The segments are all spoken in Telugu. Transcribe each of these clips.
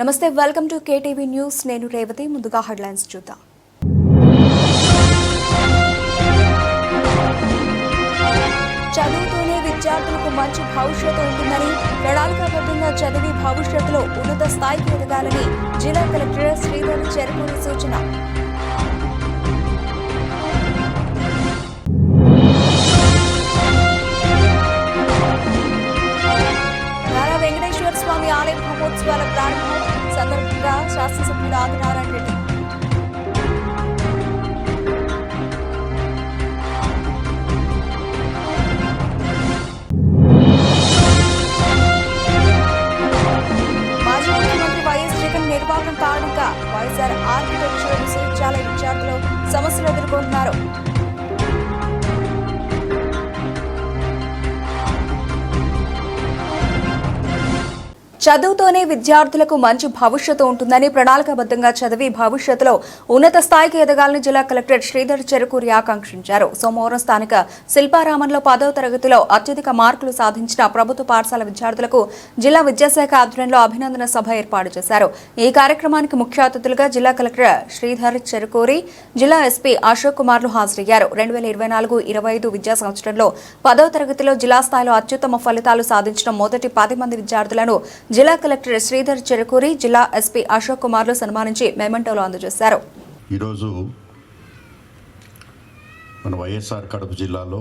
నమస్తే వెల్కమ్ టు కేటీవీ న్యూస్. నేను రేవతి ముందుగా హెడ్లైన్స్ చూద్దాం. చదువుతూనే విద్యార్థులకు మంచి భవిష్యత్తు ఉంటుందని ప్రణాళికాబద్ధంగా చదివి భవిష్యత్తులో ఉన్నత స్థాయికి ఎదగాలని జిల్లా కలెక్టర్ శ్రీధర్ చెరుకూరి సూచన. స్వామి ఆలయ బ్రహ్మోత్సవాల ప్రారంభం సందర్భంగా శాసనసభ్యుడు ఆదినారాయణ రెడ్డి. మాజీ నిర్వాహకం కారణంగా వైఎస్ఆర్ ఆర్కిటెక్చర్ విశ్వవిద్యాలయ విద్యార్థులు సమస్యలు ఎదుర్కొంటున్నారు. చదువుతోనే విద్యార్థులకు మంచి భవిష్యత్తు ఉంటుందని ప్రణాళికాబద్ధంగా చదివి భవిష్యత్తులో ఉన్నత స్థాయికి ఎదగాలని జిల్లా కలెక్టర్ శ్రీధర్ చెరుకూరి ఆకాంక్షించారు. సోమవారం స్థానిక శిల్పారామంలో పదవ తరగతిలో అత్యధిక మార్కులు సాధించిన ప్రభుత్వ పాఠశాల విద్యార్థులకు జిల్లా విద్యాశాఖ ఆధ్వర్యంలో అభినందన సభ ఏర్పాటు చేశారు. ఈ కార్యక్రమానికి ముఖ్య అతిథులుగా జిల్లా కలెక్టర్ శ్రీధర్ చెరుకూరి జిల్లా ఎస్పీ అశోక్ కుమార్లు హాజరయ్యారు. రెండు వేల ఇరవై నాలుగు ఇరవై ఐదు విద్యా సంవత్సరంలో పదవ తరగతిలో జిల్లా స్థాయిలో అత్యుత్తమ ఫలితాలు సాధించిన మొదటి పది మంది విద్యార్థులను జిల్లా కలెక్టర్ శ్రీధర్ చెరకూరి జిల్లా ఎస్పీ అశోక్ కుమార్లు సన్మానించి మెమెంటోలు అందజేశారు. ఈరోజు మన వైఎస్ఆర్ కడప జిల్లాలో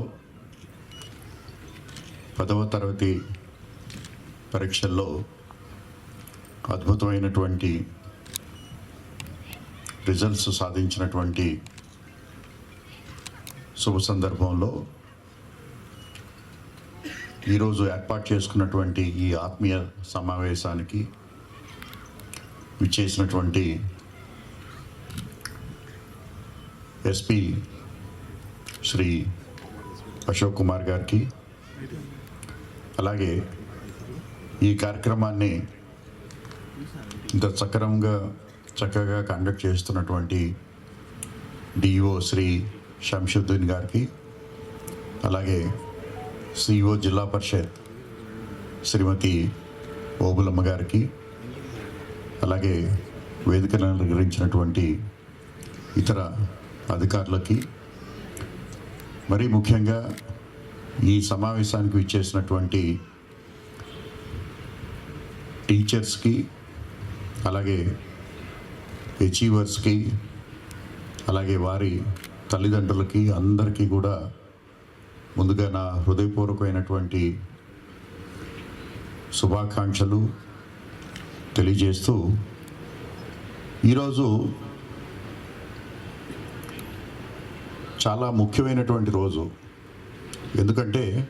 పదవ తరగతి పరీక్షల్లో అద్భుతమైనటువంటి రిజల్ట్స్ సాధించినటువంటి శుభ సందర్భంలో ఈరోజు ఏర్పాటు చేసుకున్నటువంటి ఈ ఆత్మీయ సమావేశానికి విచ్చేసినటువంటి ఎస్పి శ్రీ అశోక్ కుమార్ గారికి అలాగే ఈ కార్యక్రమాన్ని ఇంత సక్రమంగా చక్కగా కండక్ట్ చేస్తున్నటువంటి డిఓ శ్రీ శంషుద్దీన్ గారికి అలాగే సిఇఓ జిల్లా పరిషత్ శ్రీమతి ఓబులమ్మ గారికి అలాగే వేదికను అలంకరించినటువంటి ఇతర అధికారులకి మరీ ముఖ్యంగా ఈ సమావేశానికి విచ్చేసినటువంటి టీచర్స్కి అలాగే అచీవర్స్కి అలాగే వారి తల్లిదండ్రులకి అందరికీ కూడా ముందుగా నా హృదయపూర్వకమైనటువంటి శుభాకాంక్షలు తెలియజేస్తూ ఈరోజు చాలా ముఖ్యమైనటువంటి రోజు. ఎందుకంటే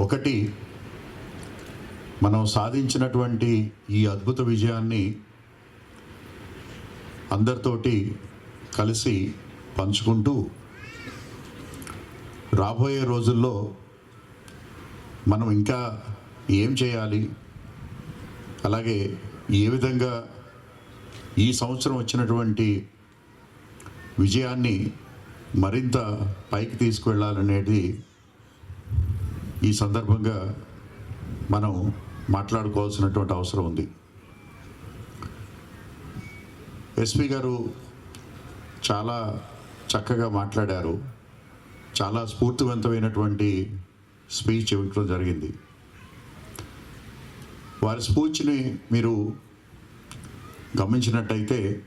ఒకటి మనం సాధించినటువంటి ఈ అద్భుత విజయాన్ని అందరితోటి కలిసి పంచుకుంటూ రాబోయే రోజుల్లో మనం ఇంకా ఏం చేయాలి? అలాగే ఏ విధంగా ఈ సంవత్సరం వచ్చినటువంటి విజయాన్ని మరింత పైకి తీసుకువెళ్ళాలనేది ఈ సందర్భంగా మనం మాట్లాడుకోవాల్సినటువంటి అవసరం ఉంది. ఎస్పీ గారు చాలా చక్కగా మాట్లాడారు. చాలా స్ఫూర్తివంతమైనటువంటి స్పీచ్ ఇవ్వడం జరిగింది. వారి స్పీచ్ని మీరు గమనించినట్టయితే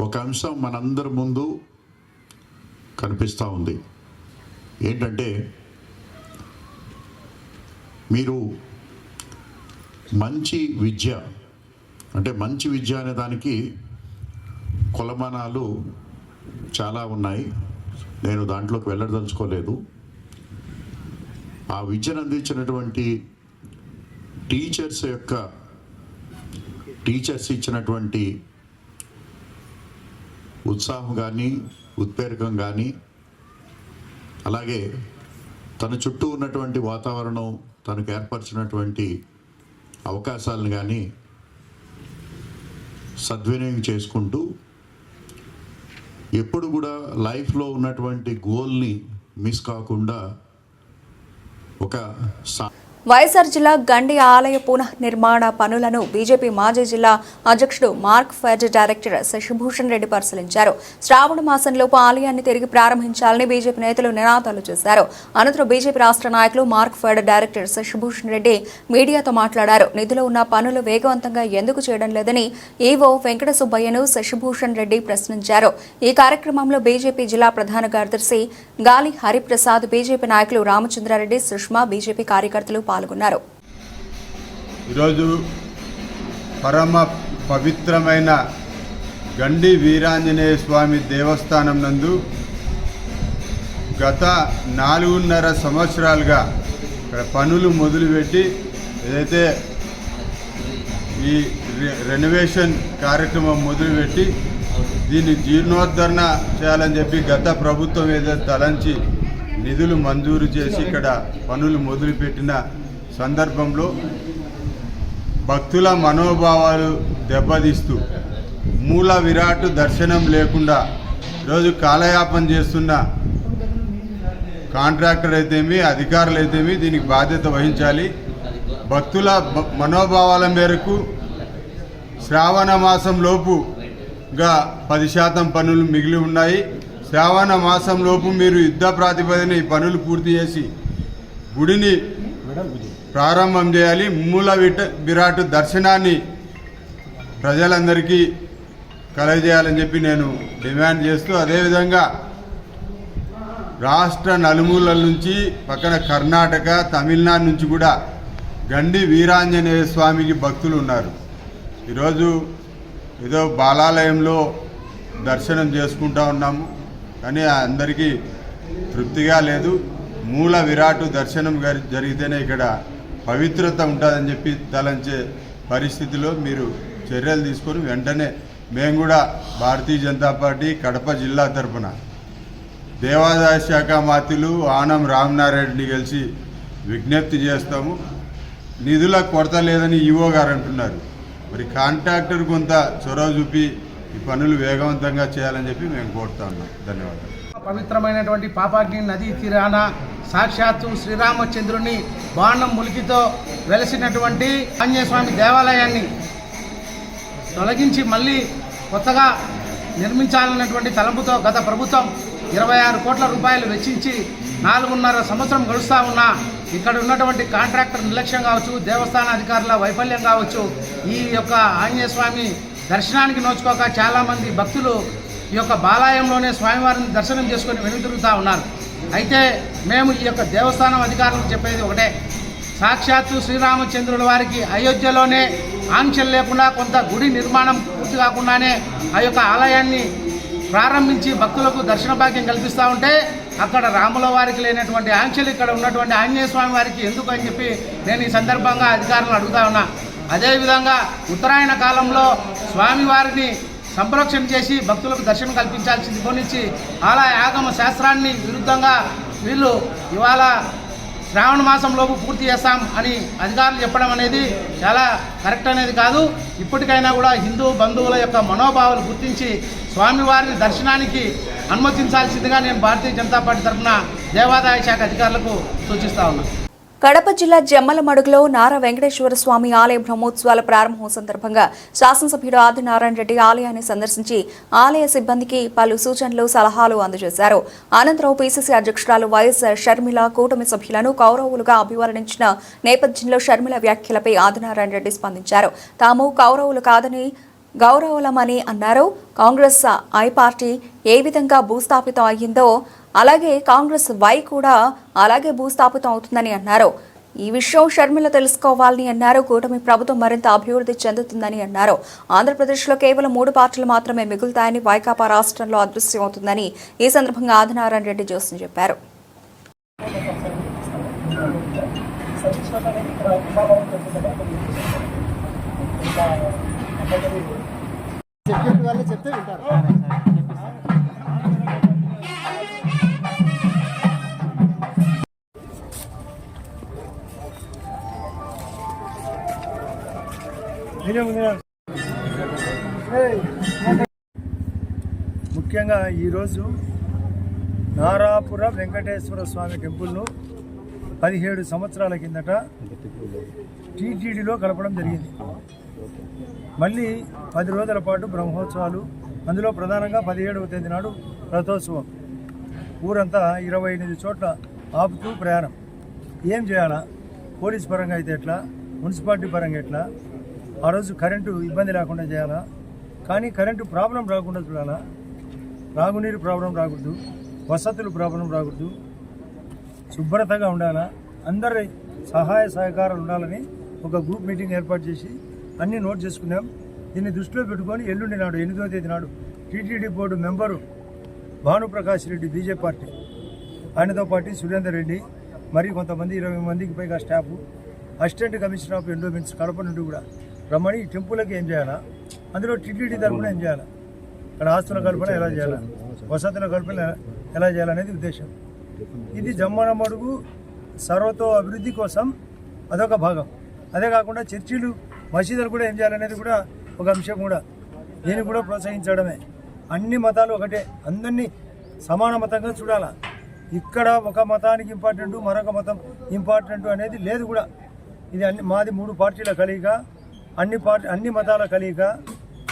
ఒక అంశం మనందరి ముందు కనిపిస్తూ ఉంది. ఏంటంటే మీరు మంచి విద్య అంటే మంచి విద్య అనే దానికి కొలమానాలు చాలా ఉన్నాయి. నేను దాంట్లోకి వెళ్ళదలుచుకోలేదు. ఆ విద్యను అందించినటువంటి టీచర్స్ యొక్క టీచర్స్ ఇచ్చినటువంటి ఉత్సాహం కానీ ఉత్ప్రేరకం కానీ అలాగే తన చుట్టూ ఉన్నటువంటి వాతావరణం తనకు ఏర్పరిచినటువంటి అవకాశాలను కానీ సద్వినియోగం చేసుకుంటూ ఎప్పుడు కూడా లైఫ్లో ఉన్నటువంటి గోల్ని మిస్ కాకుండా ఒక సా వైఎస్ఆర్ జిల్లా గండి ఆలయ పునః నిర్మాణ పనులను బీజేపీ మాజీ జిల్లా అధ్యక్షుడు Mark Fed director Shashibhushan Reddy పరిశీలించారు. శ్రావణ మాసంలోపు ఆలయాన్ని తిరిగి ప్రారంభించాలని బీజేపీ నేతలు నినాదాలు చేశారు. అనంతరం బీజేపీ రాష్ట్ర నాయకులు Mark Fed director Shashibhushan Reddy మీడియాతో మాట్లాడారు. నిధులు ఉన్న పనులు వేగవంతంగా ఎందుకు చేయడం లేదని ఈవో వెంకట సుబ్బయ్యను శశిభూషణ్ రెడ్డి ప్రశ్నించారు. ఈ కార్యక్రమంలో బీజేపీ జిల్లా ప్రధాన కార్యదర్శి గాలి హరిప్రసాద్ బీజేపీ నాయకులు రామచంద్రారెడ్డి సుష్మా బీజేపీ కార్యకర్తలు పాల్గొన్నారు. ఈరోజు పరమ పవిత్రమైన గండి వీరాంజనేయ స్వామి దేవస్థానం నందు గత నాలుగున్నర సంవత్సరాలుగా ఇక్కడ పనులు మొదలుపెట్టి ఏదైతే ఈ రె- రెనోవేషన్ కార్యక్రమం మొదలుపెట్టి దీన్ని జీర్ణోద్ధరణ చేయాలని చెప్పి గత ప్రభుత్వం ఏదైతే తలంచి నిధులు మంజూరు చేసి ఇక్కడ పనులు మొదలుపెట్టిన సందర్భంలో భక్తుల మనోభావాలు దెబ్బతీస్తూ మూల విరాట్ దర్శనం లేకుండా రోజు కాలయాపన చేస్తున్న కాంట్రాక్టర్ అయితేమి అధికారులు అయితేమి దీనికి బాధ్యత వహించాలి. భక్తుల మనోభావాల మేరకు శ్రావణ మాసం లోపుగా పది శాతం పనులు మిగిలి ఉన్నాయి. శ్రావణ మాసం లోపు మీరు యుద్ధ ప్రాతిపదికన ఈ పనులు పూర్తి చేసి గుడిని ప్రారంభం చేయాలి. మూల విట విరాట్ దర్శనాన్ని ప్రజలందరికీ కలగజేయాలని చెప్పి నేను డిమాండ్ చేస్తూ అదేవిధంగా రాష్ట్ర నలుమూలల నుంచి పక్కన కర్ణాటక తమిళనాడు నుంచి కూడా గండి వీరాంజనేయ స్వామికి భక్తులు ఉన్నారు. ఈరోజు ఏదో బాలాలయంలో దర్శనం చేసుకుంటా ఉన్నాము. కానీ అందరికీ తృప్తిగా లేదు. మూల విరాటు దర్శనం జరిగితేనే ఇక్కడ పవిత్రత ఉంటుందని చెప్పి తలంచే పరిస్థితిలో మీరు చర్యలు తీసుకొని వెంటనే మేము కూడా భారతీయ జనతా పార్టీ కడప జిల్లా తరఫున దేవాదాయ శాఖ మాత్యులు ఆనం రామనారాయణని కలిసి విజ్ఞప్తి చేస్తాము. నిధుల కొరత లేదని ఈవో గారు అంటున్నారు. మరి కాంట్రాక్టర్ కొంత చొరవ చూపి ఈ పనులు వేగవంతంగా చేయాలని చెప్పి మేము కోరుతా ఉన్నాం. ధన్యవాదాలు. పవిత్రమైనటువంటి పాపాగ్ని నదీ తీరాన సాక్షాత్తు శ్రీరామచంద్రుని బాణం ములికితో వెలసినటువంటి ఆంజనేయస్వామి దేవాలయాన్ని తొలగించి మళ్ళీ కొత్తగా నిర్మించాలన్నటువంటి తలంపుతో గత ప్రభుత్వం ఇరవై ఆరు కోట్ల రూపాయలు వెచ్చించి నాలుగున్నర సంవత్సరం గడుస్తూ ఉన్నా ఇక్కడ ఉన్నటువంటి కాంట్రాక్టర్ నిర్లక్ష్యం కావచ్చు దేవస్థాన అధికారుల వైఫల్యం కావచ్చు ఈ యొక్క ఆంజనేయ స్వామి దర్శనానికి నోచుకోక చాలామంది భక్తులు ఈ యొక్క బాలాయంలోనే స్వామివారిని దర్శనం చేసుకొని వెనుతిరుగుతూ ఉన్నారు. అయితే మేము ఈ యొక్క దేవస్థానం అధికారులకు చెప్పేది ఒకటే. సాక్షాత్తు శ్రీరామచంద్రుల వారికి అయోధ్యలోనే ఆంక్షలు లేకుండా కొంత గుడి నిర్మాణం పూర్తి కాకుండానే ఆ యొక్క ఆలయాన్ని ప్రారంభించి భక్తులకు దర్శన భాగ్యం కల్పిస్తూ ఉంటే అక్కడ రాముల వారికి లేనటువంటి ఆంక్షలు ఇక్కడ ఉన్నటువంటి ఆంజనేయ స్వామి వారికి ఎందుకు అని చెప్పి నేను ఈ సందర్భంగా అధికారులను అడుగుతా ఉన్నా. అదేవిధంగా ఉత్తరాయణ కాలంలో స్వామివారిని సంరక్షణ చేసి భక్తులకు దర్శనం కల్పించాల్సింది. పోనిచ్చి ఆలయ ఆగమ శాస్త్రాన్ని విరుద్ధంగా వీళ్ళు ఇవాళ శ్రావణ మాసంలోపు పూర్తి చేస్తాం అని అధికారులు చెప్పడం అనేది చాలా కరెక్ట్ అనేది కాదు. ఇప్పటికైనా కూడా హిందూ బంధువుల యొక్క మనోభావాలు గుర్తించి స్వామివారిని దర్శనానికి అనుమతించాల్సిందిగా నేను భారతీయ జనతా పార్టీ తరఫున దేవాదాయ శాఖ అధికారులకు సూచిస్తా ఉన్నాను కడప జిల్లా జమ్మలమడుగులో నారా వెంకటేశ్వర స్వామి ఆలయ బ్రహ్మోత్సవాల ప్రారంభం సందర్భంగా శాసనసభ్యుడు ఆదినారాయణ రెడ్డి ఆలయాన్ని సందర్శించి ఆలయ సిబ్బందికి పలు సూచనలు సలహాలు అందజేశారు. అనంతరం పీసీసీ అధ్యక్షురాలు వైఎస్ షర్మిల కూటమి సభ్యులను కౌరవులుగా అభివర్ణించిన నేపథ్యంలో షర్మిల వ్యాఖ్యలపై ఆదినారాయణ రెడ్డి స్పందించారు. తాము కౌరవులు కాదని గౌరవలమని అన్నారు. కాంగ్రెస్ ఐ పార్టీ ఏ విధంగా భూస్థాపితం అయ్యిందో అలాగే కాంగ్రెస్ వై కూడా అలాగే భూస్థాపితం అవుతుందని అన్నారు. ఈ విషయం షర్మిల తెలుసుకోవాలని అన్నారు. కూటమి ప్రభుత్వం మరింత అభివృద్ధి చెందుతుందని అన్నారు. ఆంధ్రప్రదేశ్లో కేవలం మూడు పార్టీలు మాత్రమే మిగులుతాయని వైకాపా రాష్ట్రంలో అదృశ్యమవుతుందని ఈ సందర్భంగా ఆదినారాయణ రెడ్డి జోస్యం చెప్పారు. సెక్యూరిటీ వాళ్ళు చెప్తే వింటారు. ముఖ్యంగా ఈరోజు నారాపుర వెంకటేశ్వర స్వామి టెంపుల్ను పదిహేడు సంవత్సరాల కిందట టీటీడీలో కలపడం జరిగింది. మళ్ళీ పది రోజుల పాటు బ్రహ్మోత్సవాలు అందులో ప్రధానంగా పదిహేడవ తేదీ నాడు రథోత్సవం. ఊరంతా ఇరవై ఎనిమిది చోట్ల ఆపుతూ ప్రయాణం. ఏం చేయాలా? పోలీస్ పరంగా అయితే ఎట్లా? మున్సిపాలిటీ పరంగా ఎట్లా? ఆ రోజు కరెంటు ఇబ్బంది లేకుండా చేయాలా? కానీ కరెంటు ప్రాబ్లం రాకుండా చూడాలా? తాగునీరు ప్రాబ్లం రాకూడదు వసతులు ప్రాబ్లం రాకూడదు శుభ్రతగా ఉండాలా? అందరి సహాయ సహకారాలు ఉండాలని ఒక గ్రూప్ మీటింగ్ ఏర్పాటు చేసి అన్నీ నోట్ చేసుకున్నాం. దీన్ని దృష్టిలో పెట్టుకొని ఎల్లుండి నాడు ఎనిమిదో తేదీ నాడు TTD board member Bhanuprakash Reddy BJP party. ఆయనతో పాటు సురేందర్ రెడ్డి మరి కొంతమంది ఇరవై మందికి పైగా staff assistant commissioner of endowments Kadapa నుండి కూడా రమ్మని టెంపుల్కి ఏం చేయాలా? అందులో టీటీడీ తరఫున ఏం చేయాలా? ఇక్కడ ఆస్తుల కల్పన ఎలా చేయాలా? వసతుల కల్పన ఎలా- ఎలా చేయాలనేది ఉద్దేశం. ఇది జమ్మన మడుగు సర్వతో అభివృద్ధి కోసం అదొక భాగం. అదే కాకుండా చర్చిలు మసీదులు కూడా ఏం చేయాలనేది కూడా ఒక అంశం కూడా. దీన్ని కూడా ప్రోత్సహించడమే. అన్ని మతాలు ఒకటే. అందరినీ సమాన మతంగా చూడాలా. ఇక్కడ ఒక మతానికి ఇంపార్టెంట్ మరొక మతం ఇంపార్టెంట్ అనేది లేదు కూడా. ఇది అన్ని మాది మూడు పార్టీల కలియక అన్ని పార్టీ అన్ని మతాల కలియక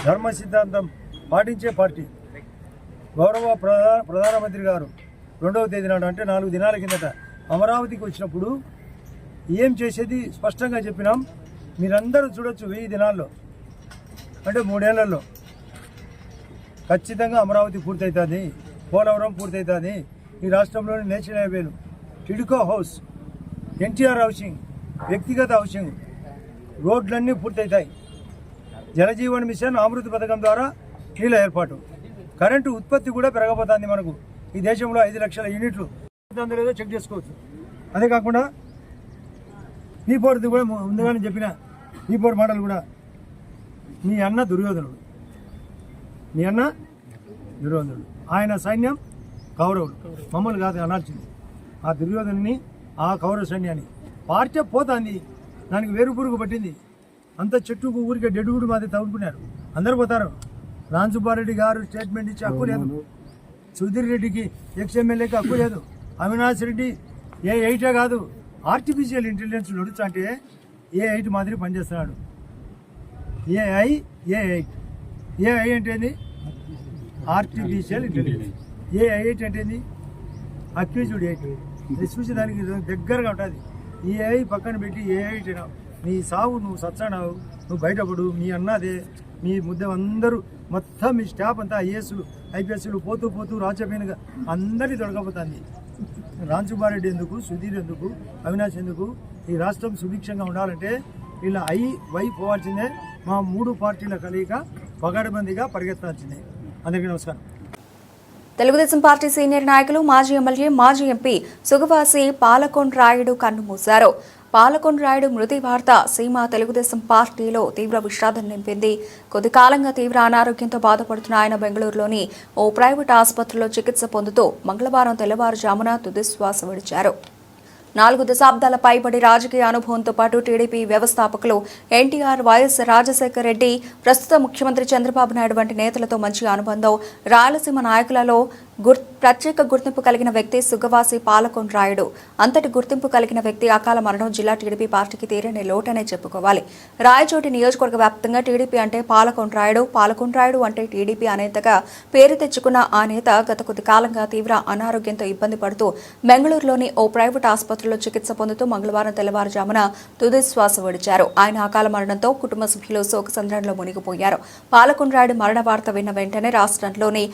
ధర్మ సిద్ధాంతం పాటించే పార్టీ. గౌరవ ప్రధాన ప్రధానమంత్రి గారు రెండవ తేదీ నాడు అంటే నాలుగు దినాల కిందట అమరావతికి వచ్చినప్పుడు ఏం చేసేది స్పష్టంగా చెప్పినాం. మీరందరూ చూడొచ్చు వెయ్యి దినాల్లో. అంటే మూడేళ్ళలో. ఖచ్చితంగా అమరావతి పూర్తవుతుంది పోలవరం పూర్తవుతుంది ఈ రాష్ట్రంలోని నేషనల్ హైవేలు. టిడికో హౌస్ ఎన్టీఆర్ హౌసింగ్ వ్యక్తిగత హౌసింగ్ రోడ్లన్నీ పూర్తవుతాయి జలజీవన్ మిషన్ అమృత పథకం ద్వారా నీళ్ళ ఏర్పాటు. కరెంటు ఉత్పత్తి కూడా పెరగబోతుంది మనకు. ఈ దేశంలో ఐదు లక్షల యూనిట్లు. ఉందో లేదో చెక్ చేసుకోవచ్చు. అదే కాకుండా నీ పోరుది కూడా ముందుగానే చెప్పిన. నీ పోరు మాటలు కూడా. మీ అన్న దుర్యోధనుడు. నీ అన్న దుర్యోధనుడు. ఆయన సైన్యం కౌరవులు మమ్మల్ని కాదు అనాల్సింది ఆ దుర్యోధనుని ఆ కౌరవ సైన్యాన్ని పార్టీ పోతాంది. దానికి వేరు పురుగు పట్టింది. అంత చెట్టుకు ఊరికే డెడుగుడు మాది తగులుకున్నారు. అందరు పోతారు. రామ్ సుబ్బారెడ్డి గారు స్టేట్మెంట్ ఇచ్చి హక్కు లేదు. సుధీర్ రెడ్డికి ఎక్స్ ఎమ్మెల్యేకి హక్కు లేదు. అవినాష్ రెడ్డి ఏ ఎయిటే కాదు. ఆర్టిఫిషియల్ ఇంటెలిజెన్స్ నడుచు అంటే ఏ ఎయిట్ మాదిరి పనిచేస్తున్నాడు. AI A eight. ఏఐ అంటే ఏంది? ఆర్టిఫిషియల్ ఇంటెలిజెన్స్ ఏ ఎయిట్ అంటే ఏంది? అక్యూజ్డ్ ఎయిట్ ఇది చూసి దానికి దగ్గరగా ఉంటుంది. ఈ ఏఐ పక్కన పెట్టి ఏ ఎయిట్ నీ సావు నువ్వు సత్సనావు నువ్వు బయటపడు మీ అన్నదే మీ ముద్ద అందరూ మొత్తం మీ స్టాఫ్ అంతా ఐఏఎస్లు ఐపీఎస్లు పోతూ పోతూ రాజపైనగా అందరినీ దొరకపోతుంది రాంచుబారెడ్డి ఎందుకు సుధీర్ ఎందుకు అవినాష్ ఎందుకు ఈ రాష్ట్రం సుభిక్షంగా ఉండాలంటే వీళ్ళ ఐ వై పోవాల్సిందే మా మూడు పార్టీల కలయిక పగడబందీగా పరిగెత్తాల్సిందే. అందరికీ నమస్కారం. తెలుగుదేశం పార్టీ సీనియర్ నాయకులు మాజీ ఎమ్మెల్యే మాజీ ఎంపీ సుగవాసి పాలకొండ రాయుడు కన్నుమూశారు పాలకొండ రాయుడు మృతి వార్త సీమ తెలుగుదేశం పార్టీలో తీవ్ర విషాదం నింపింది. కొద్ది కాలంగా తీవ్ర అనారోగ్యంతో బాధపడుతున్న ఆయన బెంగళూరులోని ఓ ప్రైవేట్ ఆసుపత్రిలో చికిత్స పొందుతూ మంగళవారం తెల్లవారుజామున తుదిశ్వాస విడిచారు. నాలుగు దశాబ్దాల పైబడి రాజకీయ అనుభవంతో పాటు టీడీపీ వ్యవస్థాపకులు ఎన్టీఆర్ వైఎస్ రాజశేఖర రెడ్డి ప్రస్తుత ముఖ్యమంత్రి చంద్రబాబు నాయుడు వంటి నేతలతో మంచి అనుబంధం రాయలసీమ నాయకులలో గుర్ ప్రత్యేక గుర్తింపు కలిగిన వ్యక్తి సుగవాసి పాలకొండ రాయుడు. అంతటి గుర్తింపు కలిగిన వ్యక్తి అకాల మరణం జిల్లా టీడీపీ పార్టీకి తీరని లోటనే చెప్పుకోవాలి. రాయచోటి నియోజకవర్గ వ్యాప్తంగా టీడీపీ అంటే పాలకొండ రాయుడు పాలకొండ రాయుడు అంటే టీడీపీ అనేతగా పేరు తెచ్చుకున్న ఆ నేత గత కొద్ది కాలంగా తీవ్ర అనారోగ్యంతో ఇబ్బంది పడుతూ బెంగళూరులోని ఓ ప్రైవేట్ ఆసుపత్రిలో చికిత్స పొందుతూ మంగళవారం తెల్లవారుజామున తుది శ్వాస విడిచారు. ఆయన అకాల మరణంతో కుటుంబ సభ్యులు శోకసంద్రంలో మునిగిపోయారు. పాలకొండ రాయుడు మరణ వార్త విన్న వెంటనే రాష్ట్రంలోని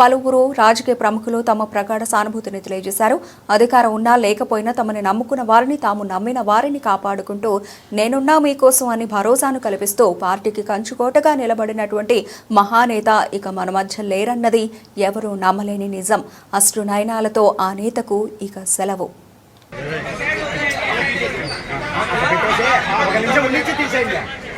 పలువురు రాజకీయ ప్రముఖులు తమ ప్రగాఢ సానుభూతిని తెలియజేశారు. అధికారం ఉన్నా లేకపోయినా తమని నమ్ముకున్న వారిని తాము నమ్మిన వారిని కాపాడుకుంటూ నేనున్నా మీకోసం అని భరోసాను కల్పిస్తూ పార్టీకి కంచుకోటగా నిలబడినటువంటి మహానేత ఇక మన మధ్య లేరన్నది ఎవరూ నమ్మలేని నిజం. అశ్రు నయనాలతో ఆ నేతకు ఇక సెలవు. ఒక నిమిషం తీసేయండి.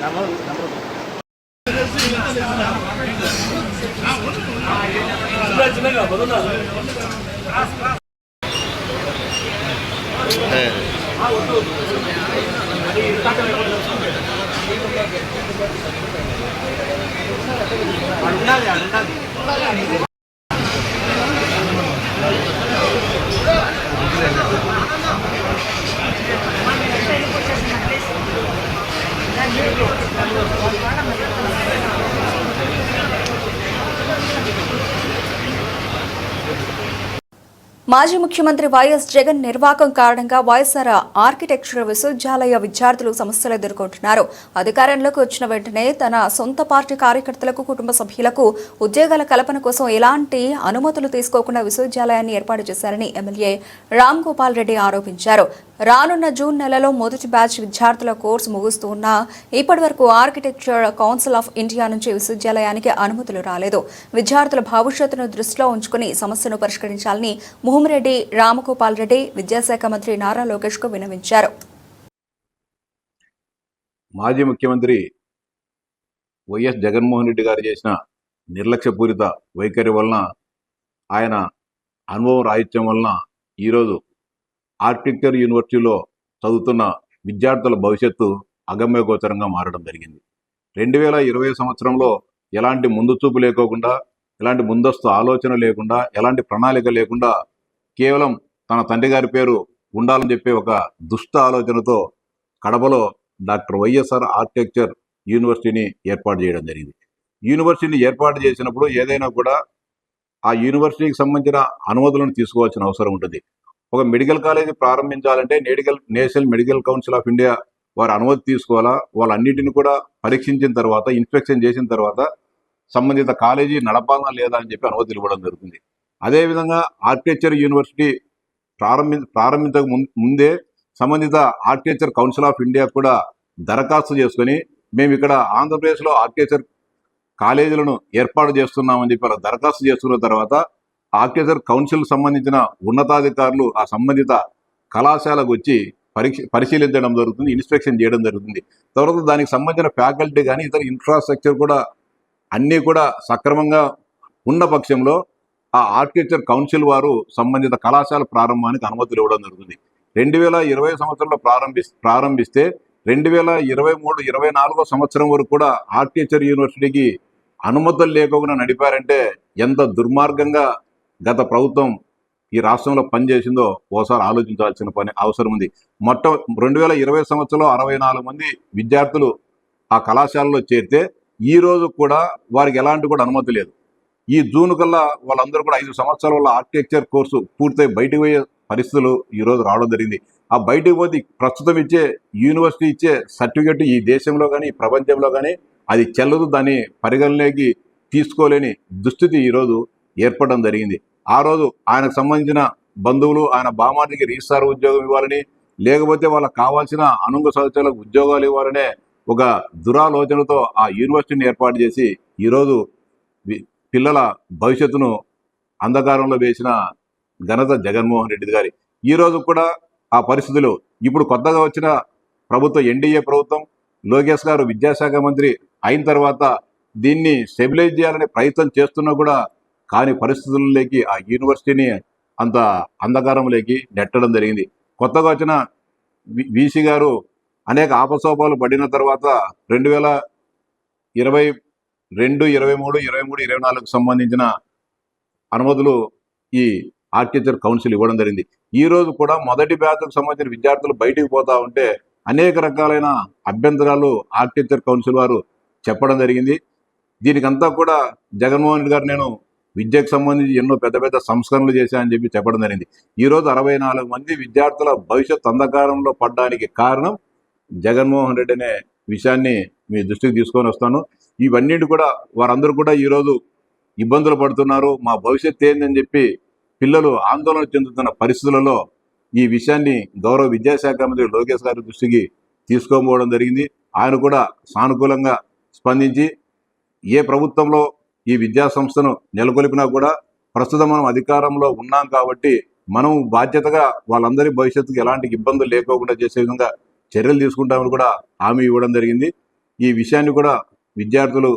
咱们，咱们。这个，个。మాజీ ముఖ్యమంత్రి వైఎస్ జగన్ నిర్వాకం కారణంగా వైఎస్ఆర్ ఆర్కిటెక్చర్ విశ్వవిద్యాలయ విద్యార్థులు సమస్యలు ఎదుర్కొంటున్నారు. అధికారంలోకి వచ్చిన వెంటనే తన సొంత పార్టీ కార్యకర్తలకు కుటుంబ సభ్యులకు ఉద్యోగాల కల్పన కోసం ఎలాంటి అనుమతులు తీసుకోకుండా విశ్వవిద్యాలయాన్ని ఏర్పాటు చేశారని ఎమ్మెల్యే రామ్ గోపాల్ రెడ్డి ఆరోపించారు. రానున్న జూన్ నెలలో మొదటి బ్యాచ్ విద్యార్థుల కోర్సు ముగుస్తున్నా ఇప్పటి వరకు ఆర్కిటెక్చర్ కౌన్సిల్ ఆఫ్ ఇండియా నుంచి విశ్వవిద్యాలయానికి అనుమతులు రాలేదు. విద్యార్థుల భవిష్యత్తును దృష్టిలో ఉంచుకుని సమస్యను పరిష్కరించాలని ముహుమిరెడ్డి రామగోపాల్ రెడ్డి విద్యాశాఖ మంత్రి నారా లోకేష్కు మాజీ ముఖ్యమంత్రి వైఎస్ జగన్మోహన్ రెడ్డి గారు చేసిన నిర్లక్ష్యపూరిత వైఖరి వలన ఆయన అనుభవం రాహిత్యం వలన ఈరోజు ఆర్కిటెక్చర్ యూనివర్సిటీలో చదువుతున్న విద్యార్థుల భవిష్యత్తు అగమ్యగోచరంగా మారడం జరిగింది. రెండు వేల ఇరవై సంవత్సరంలో ఎలాంటి ముందు చూపు లేకోకుండా ఎలాంటి ముందస్తు ఆలోచన లేకుండా ఎలాంటి ప్రణాళిక లేకుండా కేవలం తన తండ్రి గారి పేరు ఉండాలని చెప్పే ఒక దుష్ట ఆలోచనతో కడపలో డాక్టర్ వైఎస్ఆర్ ఆర్కిటెక్చర్ యూనివర్సిటీని ఏర్పాటు చేయడం జరిగింది. యూనివర్సిటీని ఏర్పాటు చేసినప్పుడు ఏదైనా కూడా ఆ యూనివర్సిటీకి సంబంధించిన అనుమతులను తీసుకోవాల్సిన అవసరం ఉంటుంది. ఒక మెడికల్ కాలేజీ ప్రారంభించాలంటే నేడికల్ national medical council of India వారి అనుమతి తీసుకోవాలా? వాళ్ళన్నిటిని కూడా పరీక్షించిన తర్వాత ఇన్స్పెక్షన్ చేసిన తర్వాత సంబంధిత కాలేజీ నడపాలా లేదా అని చెప్పి అనుమతులు ఇవ్వడం జరుగుతుంది. అదేవిధంగా ఆర్కిటెక్చర్ యూనివర్సిటీ ప్రారంభి ప్రారంభించక ముందే సంబంధిత ఆర్కిటెక్చర్ కౌన్సిల్ ఆఫ్ ఇండియా కూడా దరఖాస్తు చేసుకొని మేము ఇక్కడ ఆంధ్రప్రదేశ్లో ఆర్కిటెక్చర్ కాలేజీలను ఏర్పాటు చేస్తున్నామని చెప్పి అలా దరఖాస్తు చేసుకున్న తర్వాత ఆర్కిటెక్చర్ కౌన్సిల్ సంబంధించిన ఉన్నతాధికారులు ఆ సంబంధిత కళాశాలకు వచ్చి పరీక్ష పరిశీలించడం జరుగుతుంది ఇన్స్పెక్షన్ చేయడం జరుగుతుంది. తర్వాత దానికి సంబంధించిన ఫ్యాకల్టీ కానీ ఇతర ఇన్ఫ్రాస్ట్రక్చర్ కూడా అన్నీ కూడా సక్రమంగా ఉన్న పక్షంలో ఆ ఆర్కిటెక్చర్ కౌన్సిల్ వారు సంబంధిత కళాశాల ప్రారంభానికి అనుమతులు ఇవ్వడం జరుగుతుంది. రెండు వేల ఇరవై సంవత్సరంలో ప్రారంభి ప్రారంభిస్తే రెండు వేల ఇరవై మూడు ఇరవై నాలుగో సంవత్సరం వరకు కూడా ఆర్కిటెక్చర్ యూనివర్సిటీకి అనుమతులు లేకుండా నడిపారంటే ఎంత దుర్మార్గంగా గత ప్రభుత్వం ఈ రాష్ట్రంలో పనిచేసిందో ఓసారి ఆలోచించాల్సిన పని అవసరం ఉంది. మొట్ట రెండు వేల ఇరవై సంవత్సరంలో అరవై నాలుగు మంది విద్యార్థులు ఆ కళాశాలలో చేరితే ఈ రోజు కూడా వారికి ఎలాంటి కూడా అనుమతి లేదు. ఈ జూన్ కల్లా వాళ్ళందరూ కూడా ఐదు సంవత్సరాల వల్ల ఆర్కిటెక్చర్ కోర్సు పూర్తయి బయటకు పోయే పరిస్థితులు ఈరోజు రావడం జరిగింది. ఆ బయటకు పోతే ప్రస్తుతం ఇచ్చే యూనివర్సిటీ ఇచ్చే సర్టిఫికెట్ ఈ దేశంలో కానీ ప్రపంచంలో కానీ అది చెల్లదు దాన్ని పరిగణలోకి తీసుకోలేని దుస్థితి ఈరోజు ఏర్పడడం జరిగింది. ఆ రోజు ఆయనకు సంబంధించిన బంధువులు ఆయన బామాటికి రిజిస్టార్ ఉద్యోగం ఇవ్వాలని లేకపోతే వాళ్ళకి కావాల్సిన అనుంగ సదస్యులకు ఉద్యోగాలు ఇవ్వాలనే ఒక దురాలోచనతో ఆ యూనివర్సిటీని ఏర్పాటు చేసి ఈరోజు పిల్లల భవిష్యత్తును అంధకారంలో వేసిన ఘనత జగన్మోహన్ రెడ్డి గారి. ఈ రోజు కూడా ఆ పరిస్థితులు ఇప్పుడు కొత్తగా వచ్చిన ప్రభుత్వం ఎన్డీఏ ప్రభుత్వం లోకేష్ గారు విద్యాశాఖ మంత్రి అయిన తర్వాత దీన్ని స్టెబిలైజ్ చేయాలనే ప్రయత్నం చేస్తున్నా కూడా కాని పరిస్థితుల్లోకి ఆ యూనివర్సిటీని అంత అంధకారంలోకి నెట్టడం జరిగింది. కొత్తగా వచ్చిన వీసీ గారు అనేక ఆపసోపాలు పడిన తర్వాత రెండు వేల ఇరవై రెండు ఇరవై మూడు ఇరవై మూడు ఇరవై నాలుగుకు సంబంధించిన అనుమతులు ఈ ఆర్కిటెక్చర్ కౌన్సిల్ ఇవ్వడం జరిగింది. ఈ రోజు కూడా మొదటి బ్యాచ్కు సంబంధించిన విద్యార్థులు బయటికి పోతా ఉంటే అనేక రకాలైన అభ్యంతరాలు ఆర్కిటెక్చర్ కౌన్సిల్ వారు చెప్పడం జరిగింది. దీనికంతా కూడా జగన్మోహన్ రెడ్డి గారు నేను విద్యకు సంబంధించి ఎన్నో పెద్ద పెద్ద సంస్కరణలు చేశాయని చెప్పి చెప్పడం జరిగింది. ఈరోజు అరవై నాలుగు మంది విద్యార్థుల భవిష్యత్ అంధకారంలో పడడానికి కారణం జగన్మోహన్ రెడ్డి అనే విషయాన్ని మీ దృష్టికి తీసుకొని వస్తాను. ఇవన్నీ కూడా వారందరూ కూడా ఈరోజు ఇబ్బందులు పడుతున్నారు. మా భవిష్యత్ ఏందని చెప్పి పిల్లలు ఆందోళన చెందుతున్న పరిస్థితులలో ఈ విషయాన్ని గౌరవ విద్యాశాఖ మంత్రి లోకేష్ గారి దృష్టికి తీసుకోబోవడం జరిగింది. ఆయన కూడా సానుకూలంగా స్పందించి ఏ ప్రభుత్వంలో ఈ విద్యా సంస్థను నెలకొల్పినా కూడా ప్రస్తుతం మనం అధికారంలో ఉన్నాం కాబట్టి మనం బాధ్యతగా వాళ్ళందరి భవిష్యత్తుకు ఎలాంటి ఇబ్బందులు లేకోకుండా చేసే విధంగా చర్యలు తీసుకుంటామని కూడా హామీ ఇవ్వడం జరిగింది. ఈ విషయాన్ని కూడా విద్యార్థులు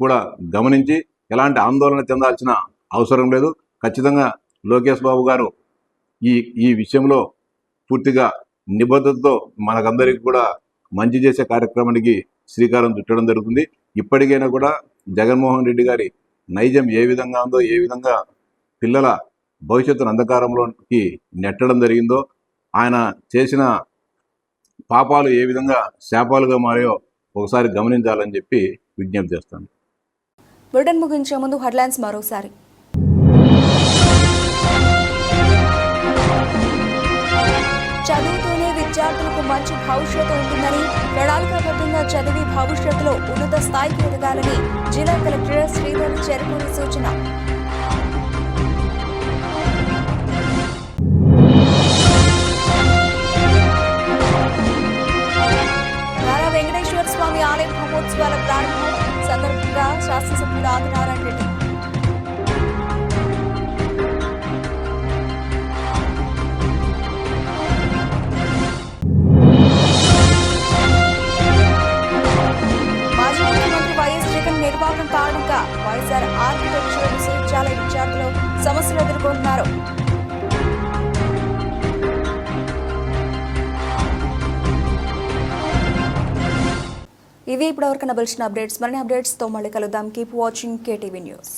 కూడా గమనించి ఎలాంటి ఆందోళన చెందాల్సిన అవసరం లేదు. ఖచ్చితంగా లోకేష్ బాబు గారు ఈ ఈ విషయంలో పూర్తిగా నిబద్ధతతో మనకందరికీ కూడా మంచి చేసే కార్యక్రమానికి శ్రీకారం చుట్టడం జరుగుతుంది. ఇప్పటికైనా కూడా జగన్మోహన్ రెడ్డి గారి నైజం ఏ విధంగా ఉందో ఏ విధంగా పిల్లల భవిష్యత్తును అంధకారంలోకి నెట్టడం జరిగిందో ఆయన చేసిన పాపాలు ఏ విధంగా శాపాలుగా మారాయో ఒకసారి గమనించాలని చెప్పి విజ్ఞప్తి చేస్తాను. బులెటిన్ ముగించే ముందు హెడ్లైన్స్ మరోసారి. చదువుతూనే విద్యార్థులకు మంచి భవిష్యత్తు ఉంటుందని ప్రణాళికాబద్ధంగా చదివి భవిష్యత్తులో ఉన్నత స్థాయికి ఎదగాలని జిల్లా కలెక్టర్ శ్రీధర్ చెరుకూరి సూచన. ఇప్పుడు ఇప్పటివరకు నబలిసిన అప్డేట్స్ మరిన్ని అప్డేట్స్తో మళ్ళీ కలుద్దాం. Keep watching KTV news